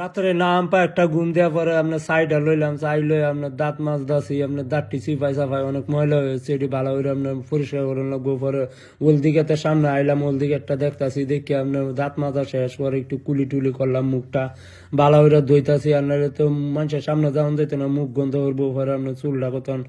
রাত্রে নাম পা একটা ঘুম দেওয়ার পরে আপনার সাইডা লইলাম, সাইড লই আপনার দাঁত মাছ দাসি আপনার দাঁতটি সিপাই সাফাই অনেক ময়লা হয়েছে, এটি ভালো করে আপনার পরিষ্কার করে লাগবো পরে ওল দিকে সামনে আইলাম ওল দিকে একটা দেখতাছি, দেখি আপনার দাঁত মাজা শেষ পরে একটু কুলি টুলি করলাম মুখটা, ভালো করে ধুইতাছি আপনার তো মানুষের সামনে যাওয়ান যেত না, মুখ গন্ধ করব পরে আপনার চুলটা কতন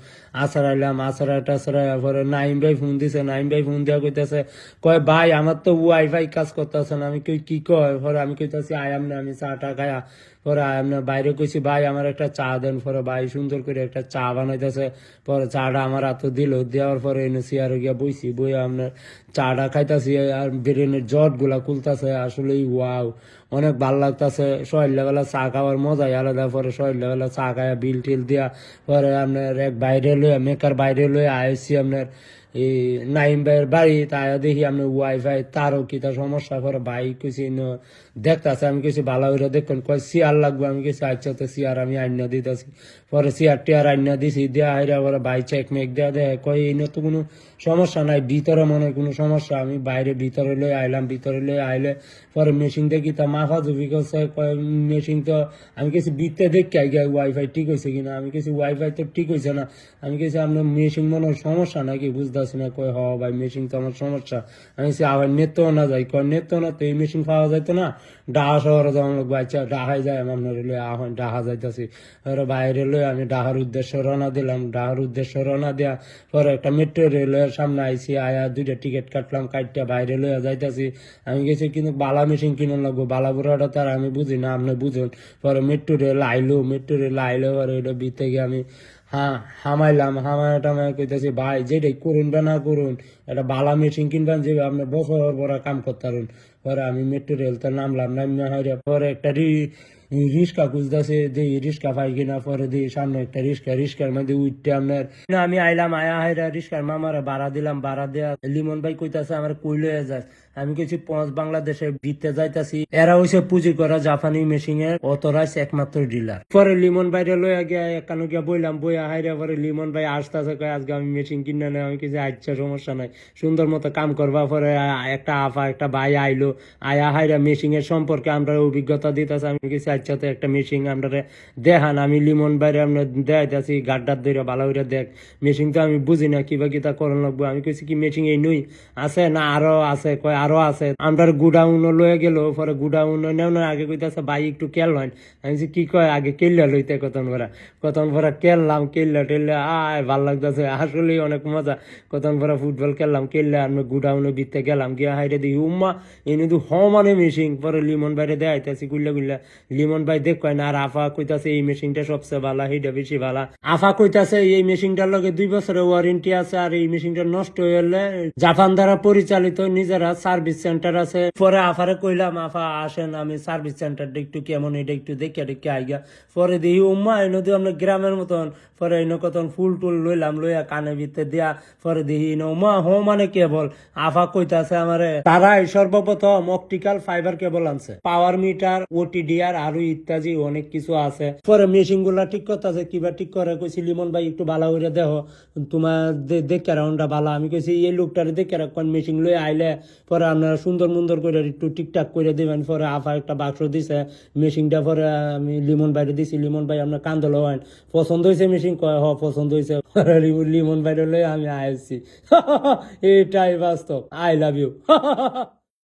আসার আইলাম আসার টাসার পরে নাইম ভাই ফোন দিছে, নাইম ভাই ফোন দেওয়া কইতাছে, কয়, ভাই, আমার তো ওয়াইফাই কাজ করতেছে না আমি কই, কি কয়? পরে আমি কইতাছি, আয়াম না, আমি চা টা খায়া পরে আয়াম না বাইরে কইছি, ভাই, আমার একটা চা দেন। পরে ভাই সুন্দর করে একটা চা বানাইতেছে। পরে চাটা আমার হাতে দিল। দেওয়ার পরে এনে চেয়ারে গিয়া বইছি। বই আপনার চাটা খাইতাছি আর ব্রেনের জটগুলা খুলতাছে আসলেই ওয়াও, অনেক ভালো লাগতাছে। শরীর লেবেলা চা খাওয়ার মজাই আলাদা। পরে শরীর লেবেলা চা খায়া বিল টিল দিয়া পরে আপনার এক বাইরে লইয়া, মেকার বাইরে লইয়া আইসি আপনার নাইম ভাইয়ের বাড়ি তাই দেখি আমি ওয়াইফাই তারও কি তার সমস্যা করে ভাই কিছু দেখতেছে? আমি কিছু ভালো করে দেখুন। কয়, সিয়ার লাগবে? আমি কিছু আচ্ছা তো সিয়ার আমি আইনা দিতেছি। পরে সিয়ার টিয়ার আইনা দিছি, দেয়া হাইরা পরে ভাই চেক মেক দেয়া দেয় কয় এই তো কোনো সমস্যা নাই, ভিতরে মনে কোনো সমস্যা। আমি বাইরে ভিতরে লই আইলাম, ভিতরে লই আইলে পরে মেশিন দেখি তা মাফা জুবি করছে, কয় মেশিন তো, আমি কিছু বিতে দেখি আই গিয়ে ওয়াইফাই ঠিক হয়েছে কিনা? আমি কিছু ওয়াইফাই তো ঠিক হয়েছে না। আমি কিছু আপনার মেশিন মনে সমস্যা নাকি? বুঝতেছি না কয় হ ভাই মেশিন তো আমার সমস্যা। আমি কিছু আবার নেত না যাই, কয়, নেত না তো এই মেশিন যাইতো না? ডাহা শহরে লোক ডাহাই যায় আমার ডাহা যাইতেছি। বাইরে লই আমি ডাহার উদ্দেশ্যে রওনা দিলাম, ডাহার উদ্দেশ্যে রওনা দেওয়া পরে একটা মেট্রো রেলের সামনে আইসি আয়া দুইটা টিকিট কাটলাম কাটটা বাইরে লইয়া যাইতাছি। আমি গেছি কিন্তু বালা মেশিন কিনুন লাগবো, বালা বুড়াটা তার আমি বুঝি না, আপনি বুঝুন। পরে মেট্রো রেল আইলো মেট্রো রেল আইলো পরে ওটা বিতে গিয়ে আমি হ্যাঁ হামাইলাম হামায় টামায় কইতেছি, ভাই, যেটাই করুন বা না করুন, একটা বালা মেশিন কিনবেন, যে আপনি বছর পরে কাম করতে পারুন। পরে আমি মেট্রো রেল তো নামলাম নামিয়া হইয়া পরে একটা রি রিক্সা খুঁজতেছে যে রিক্সা পাই কিনা পরে দিয়ে সামনে একটা রিক্সা রিক্সার মধ্যে উঠতে আপনার আমি আইলাম আয়া হাইরা রিক্সার মামারে ভাড়া দিলাম ভাড়া দেয়া লিমন ভাই কইতাছে আমার কই লয়ে যায় আমি কিছু পঞ্চ বাংলাদেশে ভিতরে যাইতাছি এরা হইছে পুঁজি করা জাপানি মেশিন এর অথরাইজ একমাত্র ডিলার পরে লিমন ভাইরে লইয়া গিয়া, একানো গিয়া বইলাম, বইয়া হাইরা পরে লিমন ভাই আসতেছে, কয়, আজকে আমি মেশিন কিনে নেই, আমি কিছু আচ্ছা সমস্যা নাই। সুন্দর মতো কাম করবা। পরে একটা আফা একটা ভাই আইলো আয়া হাইরা মেশিন এর সম্পর্কে আমরা অভিজ্ঞতা দিতেছে, আমি কিছু আচ্ছা তো একটা মেশিন আমরা দেখান, আমি লিমন বাইরে আমরা দেখাইতেছি, গাড্ডার ধরে ভালো করে দেখ। মেশিন তো আমি বুঝি না, কিবা কিতা করন লাগবো? আমি কইছি কি মেশিন এই নই, আছে না আরও আছে, কয় আরও আছে। আমরা গুডাউন লয়ে গেল, পরে গুডাউন নেওয়ার আগে কইতাছে, ভাই, একটু কেল হয় আমি কি কয়, আগে কেল্লা লইতে কতন ভরা? কতন ভরা কেললাম কেল্লা টেল্লা, আয়, ভালো লাগতেছে আসলে অনেক মজা। কতন ভরা ফুটবল খেললাম, কেল্লা আমি গুডাউনে বিতে গেলাম, গিয়া হাইরে দিই উম্মা এনে তো হমানে মেশিন, পরে লিমন বাইরে দেখাইতেছি গুল্লা গুল্লা। লিমন ভাই দেখ কয় না, আর আফা কইতাছে এই মেশিনটা সবচেয়ে ভালো, সেইটা বেশি ভালো। আফা কইতাছে এই মেশিনটার লগে দুই বছরের ওয়ারেন্টি আছে, আর এই মেশিনটা নষ্ট হয়ে গেলে জাপান দ্বারা পরিচালিত নিজেরা সার্ভিস সেন্টার আছে। পরে আফারে কইলাম, আফা, আসেন, আমি সার্ভিস সেন্টারটা একটু কেমন, এটা একটু দেখে দেখে আইগা। পরে দেখি, উম্মা এনে তো আমরা গ্রামের মতন। পরে এনে কতন ফুল টুল লইলাম, লইয়া কানে ভিতরে দিয়া, পরে দেখি উম্মা হো মানে কেবল? আফা কইতাছে আমারে, তারাই সর্বপ্রথম অপটিক্যাল ফাইবার কেবল আনছে। পাওয়ার মিটার ওটিডিআর আরও ইত্যাদি অনেক কিছু আছে। পরে মেশিনগুলা ঠিক করতেছে, কিবা ঠিক করে কইছি, লিমন ভাই, একটু ভালো করে দেখো, তোমার দেখে রাউন্ডটা ভালো। আমি কইছি, এই লোকটারে দেখে রাখবেন মেশিন লই আইলে পরে আপনারা সুন্দর মুন্দর করে একটু ঠিকঠাক করে দেবেন। পরে আফা একটা বাক্স দিছে মেশিনটা পরে আমি লিমন ভাইরে দিছি, লিমন ভাই, আপনার কান্দল হয় পছন্দ হয়েছে মেশিন কয়, হ, পছন্দ হয়েছে। লিমন ভাইরে লই আমি আইছি। এটাই বাস্তব। I love you